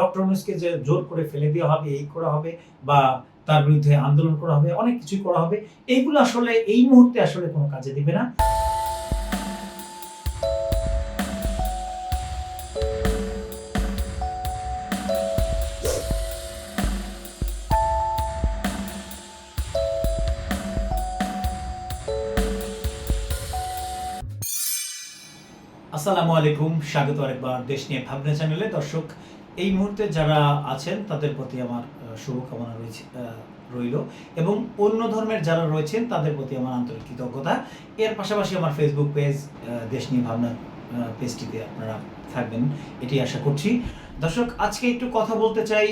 Doctor ইউনুসকে যে জোর করে ফেলে দেওয়া হবে, এই করা হবে বা তার বিরুদ্ধে আন্দোলন করা হবে, অনেক কিছুই করা হবে এইগুলো আসলে এই মুহূর্তে আসলে কোনো কাজে দিবে না। আসসালামু আলাইকুম, স্বাগত আরেকবার দেশ নিয়ে ভাবনা চ্যানেলে। দর্শক এই মুহূর্তে যারা আছেন, তাদের প্রতি আমার শুভকামনা রয়েছে রইল। এবং অন্য ধর্মের যারা রয়েছেন, তাদের প্রতি আমার আন্তরিক কৃতজ্ঞতা। এর পাশাপাশি আমার ফেসবুক পেজ দেশ নিয়ে ভাবনা পেজটিতে আপনারা থাকবেন, এটি আশা করছি। দর্শক, আজকে একটু কথা বলতে চাই।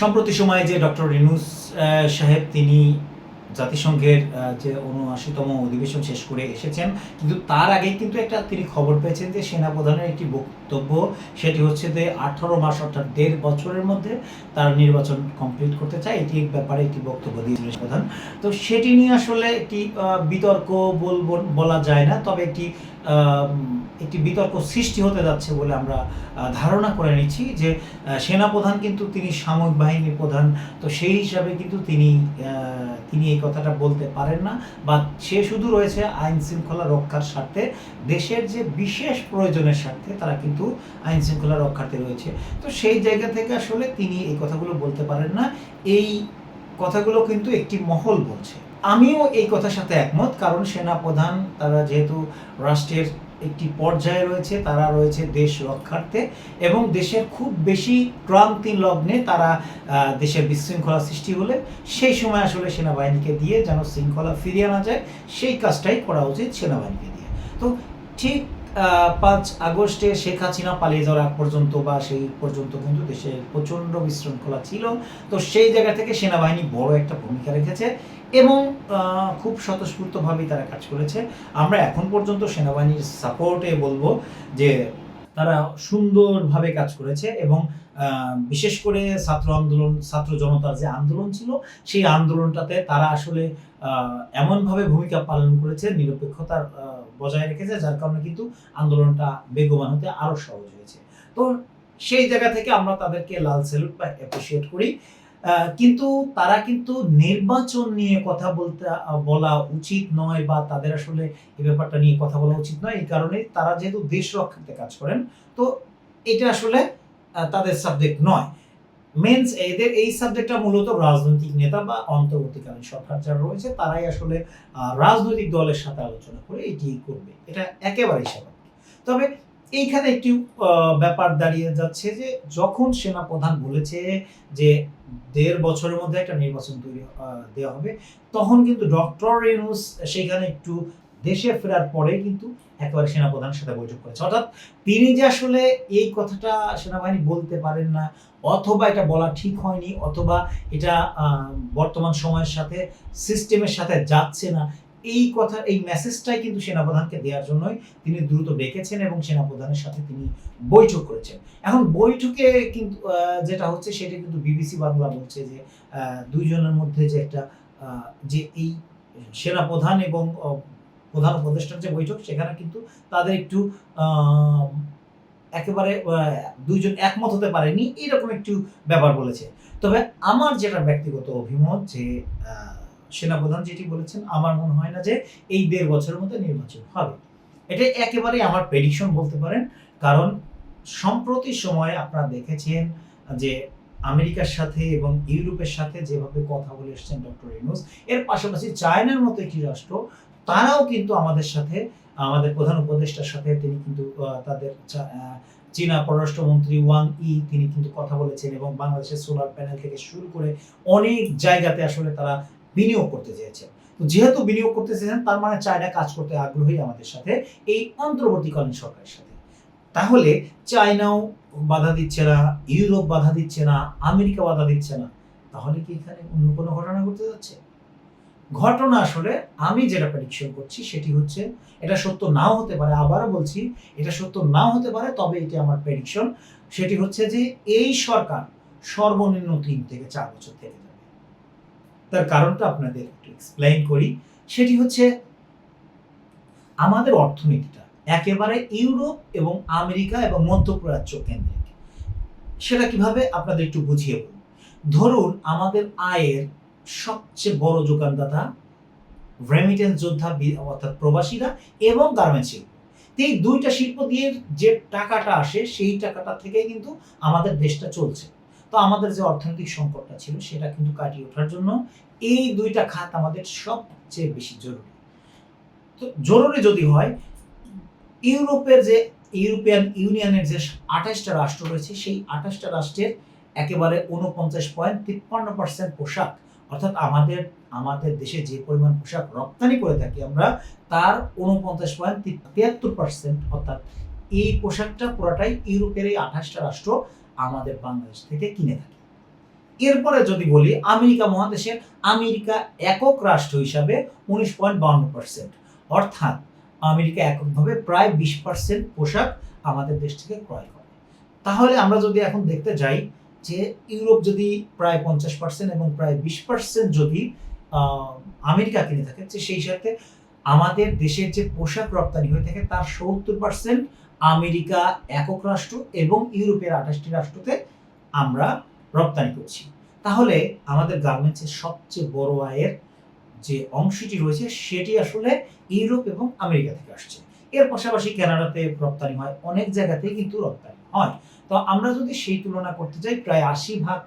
সম্প্রতি সময়ে যে ডক্টর রিনুস সাহেব, তিনি জাতিসংঘের যে উনআশিতম অধিবেশন শেষ করে এসেছেন, কিন্তু তার আগে কিন্তু একটা তিনি খবর পেয়েছেন যে সেনাপ্রধানের একটি বক্তব্য, সেটি হচ্ছে যে আঠারো মাস অর্থাৎ দেড় বছরের মধ্যে তার নির্বাচন কমপ্লিট করতে চায়। এটি ব্যাপারে একটি বক্তব্য দিয়েছিলেন প্রধান তো সেটি নিয়ে আসলে একটি বিতর্ক বলব, বলা যায় না, তবে একটি একটি বিতর্ক সৃষ্টি হতে যাচ্ছে বলে আমরা ধারণা করে নিচ্ছি যে সেনাপ্রধান কিন্তু তিনি সামরিক বাহিনীর প্রধান, তো সেই হিসাবে কিন্তু তিনি তিনি এই কথাটা বলতে পারেন না। বা সে শুধু রয়েছে আইন শৃঙ্খলা রক্ষার স্বার্থে, দেশের যে বিশেষ প্রয়োজনের স্বার্থে তারা কিন্তু আইন শৃঙ্খলা রক্ষার্থে রয়েছে। তো সেই জায়গা থেকে আসলে তিনি এই কথাগুলো বলতে পারেন না। এই কথাগুলো কিন্তু একটি মহল বলছে। আমিও এই কথার সাথে একমত, কারণ সেনা প্রধান তারা যেহেতু রাষ্ট্রের একটি পর্যায়ে রয়েছে, তারা রয়েছে দেশ রক্ষার্থে এবং দেশের খুব বেশি ক্রান্তি লগ্নে তারা দেশের বিশৃঙ্খলা সৃষ্টি হলে সেই সময় আসলে সেনাবাহিনীকে দিয়ে যেন শৃঙ্খলা ফিরিয়ে আনা যায়, সেই কাজটাই করা উচিত সেনাবাহিনীকে দিয়ে। তো ঠিক পাঁচ আগস্টে শেখ হাসিনা পালিয়ে যাওয়ার আগ পর্যন্ত বা সেই পর্যন্ত কিন্তু দেশে প্রচণ্ড বিশৃঙ্খলা ছিল। তো সেই জায়গা থেকে সেনাবাহিনী বড় একটা ভূমিকা রেখেছে এবং খুব স্বতঃস্ফূর্তভাবেই তারা কাজ করেছে। আমরা এখন পর্যন্ত সেনাবাহিনীর সাপোর্টে বলব যে তারা সুন্দরভাবে কাজ করেছে এবং বিশেষ করে ছাত্র আন্দোলন, ছাত্র জনতার যে আন্দোলন ছিল, সেই আন্দোলনটাতে তারা আসলে এমনভাবে ভূমিকা পালন করেছে নিরপেক্ষতার বজায় রেখেছে, যার কারণে কিন্তু আন্দোলনটা বেগবান হতে আরও সহজ হয়েছে। তো সেই জায়গা থেকে আমরা তাদেরকে লাল সেলুট বা অ্যাপ্রিসিয়েট করি। কিন্তু তারা কিন্তু নির্বাচন নিয়ে কথা বলতে বলা উচিত নয় বা তাদের আসলে এই ব্যাপারটা নিয়ে কথা বলা উচিত নয়। এই কারণে তারা যেহেতু দেশ রক্ষাতে কাজ করেন, তো এটা আসলে তাদের সাবজেক্ট নয়। মেন্স এদের, এই সাবজেক্টটা মূলত রাজনৈতিক নেতা বা অন্তর্বর্তীকালীন সরকার যারা রয়েছে, তারাই আসলে রাজনৈতিক দলের সাথে আলোচনা করে এটি করবে। এটা একেবারেই স্বাভাবিক। তবে এইখানে একটি ব্যাপার দাঁড়িয়ে যাচ্ছে যে যখন সেনা প্রধান বলেছে যে দেড় বছরের মধ্যে একটা নির্বাচন তৈরি দেওয়া হবে, তখন কিন্তু ডক্টর রেনুস সেখানে একটু দেশে ফেরার পরে কিন্তু একেবারে সেনাপ্রধানের সাথে বৈঠক করেছে। অর্থাৎ তিনি যে আসলে এই কথাটা সেনাবাহিনী বলতে পারেন না, অথবা এটা বলা ঠিক হয়নি, অথবা এটা বর্তমান সময়ের সাথে সিস্টেমের সাথে যাচ্ছে না এই কথা, এই মেসেজটাই কিন্তু সেনাপ্রধানকে দেওয়ার জন্যই তিনি দ্রুত ডেকেছেন এবং সেনাপ্রধানের সাথে তিনি বৈঠক করেছেন। এখন বৈঠকে কিন্তু যেটা হচ্ছে সেটা কিন্তু বিবিসি বাংলা বলছে যে দুইজনের মধ্যে যে একটা যে এই সেনাপ্রধান এবং প্রধান উপদেষ্টার যে বৈঠক, সেখানে কিন্তু তাদের একটু একেবারে দুইজন একমত হতে পারেনি, এরকম একটু ব্যাপার বলেছে। তবে আমার যেটা ব্যক্তিগত অভিমত যে সেনাপ্রধান যেটি বলেছেন, আমার মনে হয় না যে এই দেড় বছরের মধ্যে নির্বাচন হবে। এটা একেবারে আমার প্রেডিকশন বলতে পারেন, কারণ সম্প্রতি সময়ে আপনারা দেখেছেন যে আমেরিকার সাথে এবং ইউরোপের সাথে যেভাবে কথা বলে এসছেন ডক্টর ইউনুস, এর পাশাপাশি চায়নার মতো একটি রাষ্ট্র, তারাও কিন্তু আমাদের সাথে, আমাদের প্রধান উপদেষ্টার সাথে তিনি কিন্তু তাদের চীনা পররাষ্ট্রমন্ত্রী ওয়াং ই তিনি কিন্তু কথা বলেছেন এবং বাংলাদেশের সোলার প্যানেল থেকে শুরু করে অনেক জায়গাতে আসলে তারা বিনিয়োগ করতে চেয়েছে। তো যেহেতু বিনিয়োগ করতে চেয়েছেন, তার মানে চায়না কাজ করতে আগ্রহী আমাদের সাথে এই অন্তর্বর্তীকালীন সরকারের সাথে। তাহলে চায়নাও বাধা দিচ্ছে না, ইউরোপ বাধা দিচ্ছে না, আমেরিকা বাধা দিচ্ছে না। তাহলে কি এখানে অন্য কোনো ঘটনা ঘটতে যাচ্ছে? ঘটনা আসলে আমি যেটা প্রেডিকশন করছি সেটি হচ্ছে, এটা সত্য নাও হতে পারে, আবারও বলছি, এটা সত্য নাও হতে পারে, তবে এটি আমার প্রেডিকশন সেটি হচ্ছে যে এই সরকার সর্বনিম্ন তিন থেকে চার বছর থেকে তার কারণটা আপনাদের একটু এক্সপ্লেইন করি। সেটি হচ্ছে আমাদের অর্থনীতিটা একেবারে ইউরোপ এবং আমেরিকা এবং মধ্যপ্রাচ্য কেন্দ্রিক। সেটা কীভাবে আপনাদের একটু বুঝিয়ে বলুন। ধরুন আমাদের আয়ের সবচেয়ে বড় যোগানদাতা রেমিটেন্স যোদ্ধা অর্থাৎ প্রবাসীরা এবং গার্মেন্টস শিল্প। এই দুইটা শিল্প দিয়ে যে টাকাটা আসে সেই টাকাটা থেকে কিন্তু আমাদের দেশটা চলছে। তো আমাদের যে অর্থনৈতিক সংকটটা ছিল, সেটা কিন্তু কাটিয়ে ওঠার জন্য এই দুইটা খাত আমাদের সবচেয়ে বেশি জরুরি। তো জরুরি যদি হয়, ইউরোপের যে, ইউরোপিয়ান ইউনিয়নের যে আঠাশটা রাষ্ট্র রয়েছে, সেই আঠাশটা রাষ্ট্রের একেবারে উনপঞ্চাশ পয়েন্ট তিপ্পান্ন পার্সেন্ট পোশাক, অর্থাৎ আমাদের আমাদের দেশে যে পরিমাণ পোশাক রপ্তানি করে থাকি আমরা, তার উনপঞ্চাশ পয়েন্ট তিয়াত্তর পার্সেন্ট, অর্থাৎ এই পোশাকটা পুরাটাই ইউরোপের এই আঠাশটা রাষ্ট্র আমাদের বাংলাদেশ থেকে কিনে থাকে। এরপরে যদি বলি, আমেরিকা মহাদেশের, আমেরিকা একক রাষ্ট্র হিসাবে উনিশ পয়েন্ট বাউন্ন পার্সেন্ট অর্থাৎ আমেরিকা এককভাবে প্রায় বিশ পার্সেন্ট পোশাক আমাদের দেশ থেকে ক্রয় করে। তাহলে আমরা যদি এখন দেখতে যাই যে ইউরোপ যদি প্রায় পঞ্চাশ পার্সেন্ট এবং প্রায় বিশ পার্সেন্ট যদি আমেরিকা কিনে থাকে সেই সাথে আমাদের দেশের যে পোশাক রপ্তানি হয়ে থাকে, তার সত্তর পার্সেন্ট আমেরিকা একক রাষ্ট্র এবং ইউরোপের আঠাশটি রাষ্ট্রতে আমরা রপ্তানি করছি। তাহলে আমাদের গার্মেন্টসের সবচেয়ে বড় আয়ের যে অংশটি রয়েছে, সেটি আসলে ইউরোপ এবং আমেরিকা থেকে আসছে। এর পাশাপাশি কানাডাতে রপ্তানি হয়, অনেক জায়গাতেই কিন্তু রপ্তানি হয়। তো আমরা যদি সেই তুলনা করতে যাই, প্রায় আশি ভাগ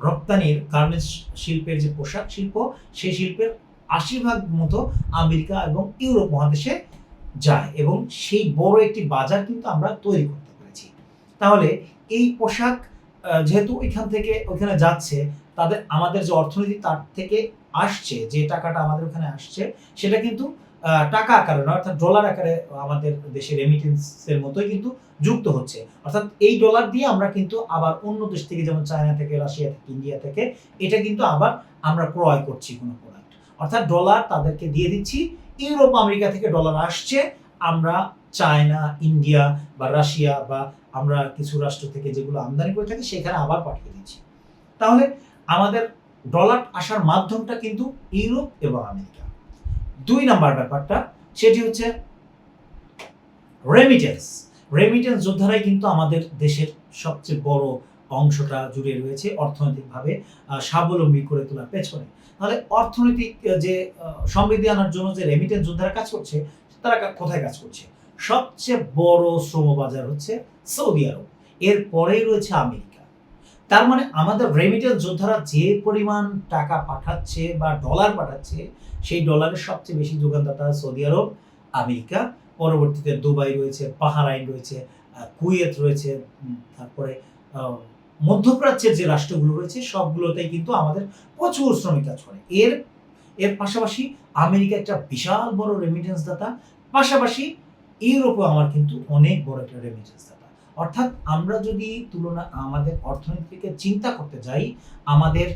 রপ্তানির গার্মেন্টস শিল্পের যে পোশাক শিল্প, সেই শিল্পের আশি ভাগ মতো আমেরিকা এবং ইউরোপ মহাদেশে যায় এবং সেই বড় একটি বাজার কিন্তু আমরা তৈরি করতে পেরেছি। তাহলে এই পোশাক যেহেতু এখান থেকে ওইখানে যাচ্ছে, তাদের, আমাদের যে অর্থনীতি তার থেকে আসছে, যে টাকাটা আমাদের ওখানে আসছে, সেটা কিন্তু টাকা আকারে নয়, অর্থাৎ ডলার আকারে আমাদের দেশের রেমিটেন্সের মতোই কিন্তু যুক্ত হচ্ছে। অর্থাৎ এই ডলার দিয়ে আমরা কিন্তু আবার অন্য দেশ থেকে, যেমন চায়না থেকে রাশিয়া থেকে ইন্ডিয়া থেকে, এটা কিন্তু আবার আমরা ক্রয় করছি কোনো প্রোডাক্ট অর্থাৎ ডলার তাদেরকে দিয়ে দিচ্ছি ইউরোপ, আমেরিকা থেকে ডলার আসছে, আমরা চায়না, ইন্ডিয়া বা রাশিয়া বা আমরা কিছু রাষ্ট্র থেকে যেগুলো আমদানি করে থাকি, সেখানে আবার পাঠিয়ে দিচ্ছি। তাহলে আমাদের ডলার আসার মাধ্যমটা কিন্তু ইউরোপ এবং আমেরিকা। দুই নাম্বার ব্যাপারটা, সেটি হচ্ছে রেমিটেন্স রেমিটেন্স যোদ্ধারাই কিন্তু আমাদের দেশের সবচেয়ে বড় অংশটা জুড়ে রয়েছে অর্থনৈতিকভাবে স্বাবলম্বী করে তোলার পেছনে। তাহলে অর্থনৈতিক যে সমৃদ্ধি আনার জন্য যে রেমিটেন্স যোদ্ধারা কাজ করছে, তারা কোথায় কাজ করছে? সবচেয়ে বড় শ্রম বাজার হচ্ছে সৌদি আরব। এর পরেই রয়েছে আমেরিকা। তার মানে আমাদের রেমিটেন্স যোদ্ধারা যে পরিমাণ টাকা পাঠাচ্ছে বা ডলার পাঠাচ্ছে, সেই ডলারের সবচেয়ে বেশি যোগানদাতা সৌদি আরব, আমেরিকা। পরবর্তীতে দুবাই রয়েছে, বাহারাইন রয়েছে কুয়েত রয়েছে তারপরে মধ্যপ্রাচ্যের যে রাষ্ট্রগুলো রয়েছে, সবগুলোতেই কিন্তু আমাদের প্রচুর শ্রমিক কাজ করে। এর এর পাশাপাশি আমেরিকা একটা বিশাল বড় রেমিটেন্স দাতা পাশাপাশি ইউরোপও আমার কিন্তু অনেক বড় একটা রেমিটেন্স দাতা অর্থাৎ আমরা যদি তুলনা আমাদের অর্থনীতিকে চিন্তা করতে যাই, আমাদের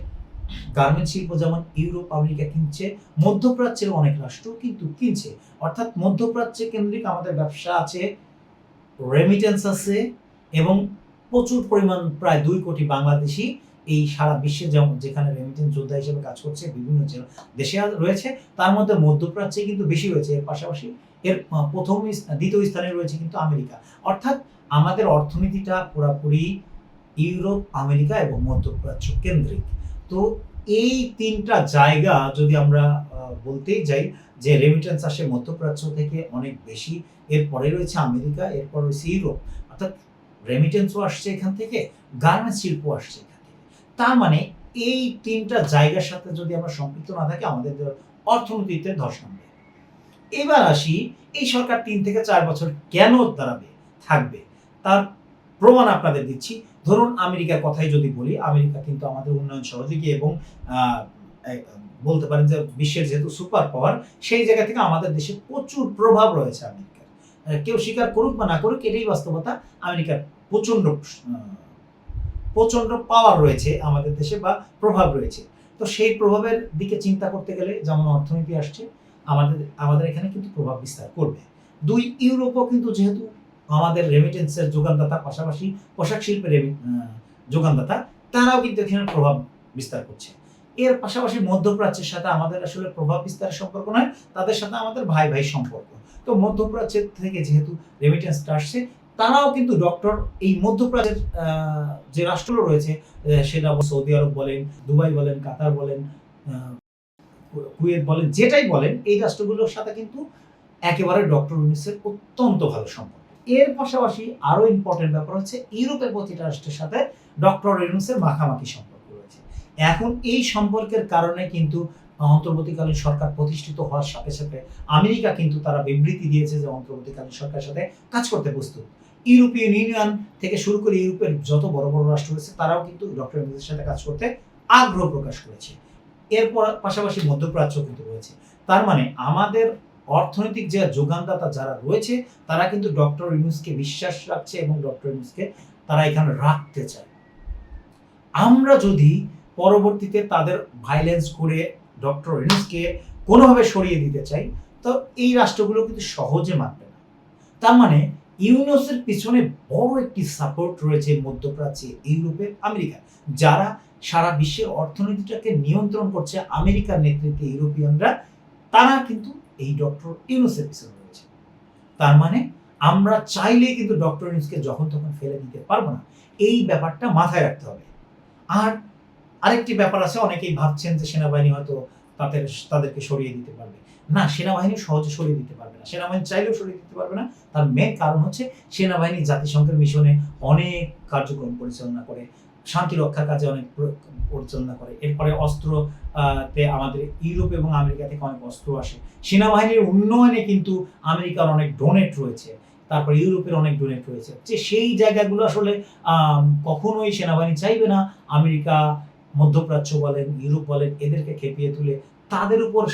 গার্মেন্ট শিল্প যেমন ইউরোপ, আমেরিকা কিনছে, মধ্যপ্রাচ্যের অনেক রাষ্ট্র কিন্তু কিনছে। অর্থাৎ মধ্যপ্রাচ্যে কেন্দ্রিক আমাদের ব্যবসা আছে রেমিটেন্স আছে এবং প্রচুর পরিমাণ, প্রায় দুই কোটি বাংলাদেশি এই সারা বিশ্বে যেমন যেখানে রেমিটেন্স যোদ্ধা হিসেবে কাজ করছে, বিভিন্ন দেশে রয়েছে, তার মধ্যে মধ্যপ্রাচ্যে কিন্তু বেশি রয়েছে। এর পাশাপাশি এর প্রথম দ্বিতীয় স্থানে রয়েছে কিন্তু আমেরিকা। অর্থাৎ আমাদের অর্থনীতিটা পুরোপুরি ইউরোপ, আমেরিকা এবং মধ্যপ্রাচ্য কেন্দ্রিক। তো এই তিনটা জায়গা যদি আমরা বলতেই যাই যে রেমিটেন্স আসে মধ্যপ্রাচ্য থেকে অনেক বেশি, এরপরে রয়েছে আমেরিকা, এরপর রয়েছে ইউরোপ। অর্থাৎ রেমিটেন্সও আসছে এখান থেকে গার্মেন্টস শিল্প আসছে এখান থেকে। তার মানে এই তিনটা জায়গার সাথে যদি আমরা সম্পৃক্ত না থাকি আমাদের অর্থনীতিতে ধস নামবে। এবার আসি এই সরকার তিন থেকে চার বছর কেন দাঁড়াবে থাকবে? তার প্রমাণ আপনাদের দিচ্ছি। ধরুন আমেরিকার কথাই যদি বলি আমেরিকা কিন্তু আমাদের উন্নয়ন সহযোগী এবং বলতে পারেন যে বিশ্বের যেহেতু সুপার পাওয়ার সেই জায়গা থেকে আমাদের দেশে প্রচুর প্রভাব রয়েছে আমেরিকার আহ, কেউ স্বীকার করুক বা না করুক এটাই বাস্তবতা আমেরিকার প্রচণ্ড আহ, প্রচণ্ড পাওয়ার রয়েছে আমাদের দেশে বা প্রভাব রয়েছে। তো সেই প্রভাবের দিকে চিন্তা করতে গেলে যেমন অর্থনীতি আসছে আমাদের আমাদের এখানে কিন্তু প্রভাব বিস্তার করবে। দুই ইউরোপও কিন্তু যেহেতু আমাদের রেমিটেন্সের যোগানদাতা পাশাপাশি পোশাক শিল্পের যোগানদাতা তারাও কিন্তু এখানে প্রভাব বিস্তার করছে। এর পাশাপাশি মধ্যপ্রাচ্যের সাথে আমাদের আসলে প্রভাব বিস্তারের সম্পর্ক নয়, তাদের সাথে আমাদের ভাই ভাই সম্পর্ক। তো মধ্যপ্রাচ্যের থেকে যেহেতু রেমিটেন্সটা আসছে, তারাও কিন্তু ডক্টর এই মধ্যপ্রাচ্যের যে রাষ্ট্রগুলো রয়েছে সেটা সৌদি আরব বলেন, দুবাই বলেন, কাতার বলেন কুয়েত বলেন, যেটাই বলেন, এই রাষ্ট্রগুলোর সাথে কিন্তু একেবারে ডক্টর ইউনিসের অত্যন্ত ভালো সম্পর্ক। এর পাশাপাশি আরও ইম্পর্টেন্ট ব্যাপার হচ্ছে, ইউরোপের প্রতিটা রাষ্ট্রের সাথে ডক্টর ইউনুসের মাখামাখি সম্পর্ক। এখন এই সম্পর্কের কারণে কিন্তু অন্তর্বর্তীকালীন সরকার প্রতিষ্ঠিত হওয়ার সাথে সাথে আমেরিকা কিন্তু তারা বিবৃতি দিয়েছে যে অন্তর্বর্তীকালীন সরকারের সাথে কাজ করতে প্রস্তুত। ইউরোপিয়ান ইউনিয়ন থেকে শুরু করে ইউরোপের যত বড় বড় রাষ্ট্র রয়েছে, তারাও কিন্তু ডক্টর ইউনুসের সাথে কাজ করতে আগ্রহ প্রকাশ করেছে। এরপর পাশাপাশি মধ্যপ্রাচ্য কিন্তু রয়েছে। তার মানে আমাদের অর্থনৈতিক যে যোগানদাতা যারা রয়েছে, তারা কিন্তু ডক্টর ইউনুসকে বিশ্বাস রাখছে এবং ডক্টর ইউনুসকে তারা এখানে রাখতে চায়। আমরা যদি পরবর্তীতে তাদের ভাইলেন্স করে ডক্টর ইউনুসকে কোনোভাবে সরিয়ে দিতে চাই, তো এই রাষ্ট্রগুলো কিন্তু সহজে মানবে না। তার মানে ইউনুসের পিছনে বড় একটি সাপোর্ট রয়েছে মধ্যপ্রাচ্যে, ইউরোপে, আমেরিকা, যারা সারা বিশ্বের অর্থনীতিটাকে নিয়ন্ত্রণ করছে আমেরিকার নেতৃত্বে ইউরোপিয়ানরা, তারা কিন্তু এই ডক্টর ইউনুসের পিছনে রয়েছে। তার মানে আমরা চাইলেই কিন্তু ডক্টর ইউনুসকে যখন তখন ফেলে দিতে পারব না, এই ব্যাপারটা মাথায় রাখতে হবে। আর আরেকটি ব্যাপার আছে, অনেকেই ভাবছেন যে সেনাবাহিনী হয়তো তাদের, তাদেরকে সরিয়ে দিতে পারবে। না, সেনাবাহিনী সহজে সরিয়ে দিতে পারবে না। সেনাবাহিনী চাইলেও সরিয়ে দিতে পারবে না। তার মেন কারণ হচ্ছে সেনাবাহিনী জাতিসংঘের মিশনে অনেক কার্যক্রম পরিচালনা করে, শান্তি রক্ষার কাজে অনেক পরিচালনা করে। এরপরে অস্ত্র তে আমাদের ইউরোপ এবং আমেরিকা থেকে অনেক অস্ত্র আসে। সেনাবাহিনীর উন্নয়নে কিন্তু আমেরিকার অনেক ডোনেট রয়েছে। তারপর ইউরোপের অনেক ডোনেট রয়েছে। যে সেই জায়গাগুলো আসলে কখনোই সেনাবাহিনী চাইবে না। আমেরিকা মধ্যপ্রাচ্য বলেন, ইউরোপ বলেন, এদেরকে খেপিয়ে তুলে তাদের উপর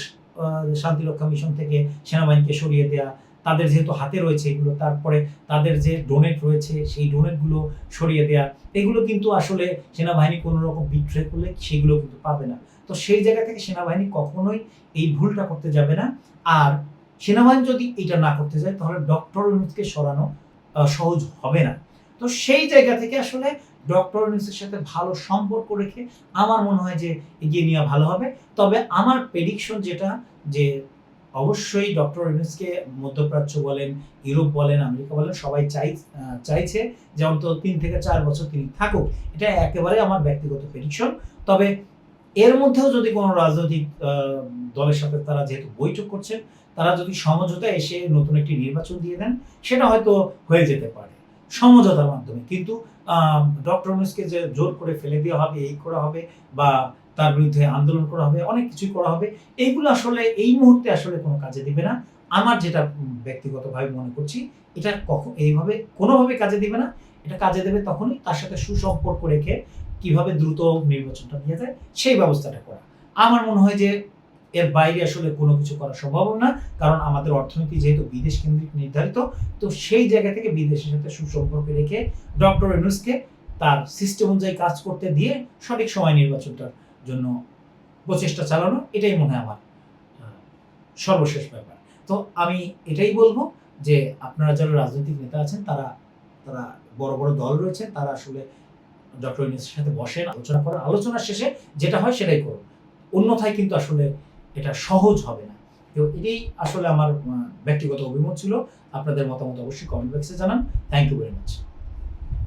শান্তিরক্ষা মিশন থেকে সেনাবাহিনীকে সরিয়ে দেয়া, তাদের যেহেতু হাতে রয়েছে এগুলো, তারপরে তাদের যে ডোনেট রয়েছে সেই ডোনেটগুলো সরিয়ে দেয়া, এগুলো কিন্তু আসলে সেনাবাহিনী কোনো রকম বিট্রে করলে সেগুলো কিন্তু পাবে না। তো সেই জায়গা থেকে সেনাবাহিনী কখনোই এই ভুলটা করতে যাবে না। আর সেনাবাহিনী যদি এটা না করতে যায়, তাহলে ডক্টর ইউনুসকে সরানো সহজ হবে না। তো সেই জায়গা থেকে আসলে ডক্টর ইউনুসের সাথে ভালো সম্পর্ক রেখে আমার মনে হয় যে এগিয়ে নেওয়া ভালো হবে। তবে আমার প্রেডিকশন যেটা যে অবশ্যই ডক্টর ইউনুসকে মধ্যপ্রাচ্য বলেন, ইউরোপ বলেন, আমেরিকা বলেন, সবাই চাই চাইছে যে অন্তত তিন থেকে চার বছর তিনি থাকুক। এটা একেবারে আমার ব্যক্তিগত প্রেডিকশন তবে এর মধ্যেও যদি কোনো রাজনৈতিক দলের সাথে তারা যেহেতু বৈঠক করছেন, তারা যদি সমঝোতা এসে নতুন একটি নির্বাচন দিয়ে দেন, সেটা হয়তো হয়ে যেতে পারে। সমঝোতার মাধ্যমে। কিন্তু ডক্টর ইউনুসকে যে জোর করে ফেলে দেওয়া হবে, এই করা হবে, বা তার বিরুদ্ধে আন্দোলন করা হবে, অনেক কিছুই করা হবে এইগুলো আসলে এই মুহূর্তে আসলে কোনো কাজে দিবে না। আমার যেটা ব্যক্তিগতভাবে মনে করছি, এটা কখন, এইভাবে কোনোভাবে কাজে দিবে না। এটা কাজে দেবে তখনই তার সাথে সুসম্পর্ক রেখে কীভাবে দ্রুত নির্বাচনটা নিয়ে যায়, সেই ব্যবস্থাটা করা। আমার মনে হয় যে এর বাইরে আসলে কোনো কিছু করা সম্ভব না, কারণ আমাদের অর্থনীতি যেহেতু বিদেশ কেন্দ্রিক নির্ধারিত, তো সেই জায়গা থেকে বিদেশের সাথে সুসম্পর্ক রেখে ডক্টর এনুসকে তার সিস্টেম অনুযায়ী কাজ করতে দিয়ে সঠিক সময় নির্বাচনটার জন্য প্রচেষ্টা চালানো, এটাই মনে হয় আমার সর্বশেষ ব্যাপার। তো আমি এটাই বলব যে আপনারা যারা রাজনৈতিক নেতা আছেন, তারা তারা বড় বড় দল রয়েছে, তারা আসলে ডক্টর ইউনুসের সাথে বসেন, আলোচনা করেন, আলোচনার শেষে যেটা হয় সেটাই করুন। অন্যথায় কিন্তু আসলে এটা সহজ হবে না। তো এটাই আসলে আমার ব্যক্তিগত অভিমত ছিল। আপনাদের মতামত অবশ্যই কমেন্ট বক্সে জানান। Thank you very much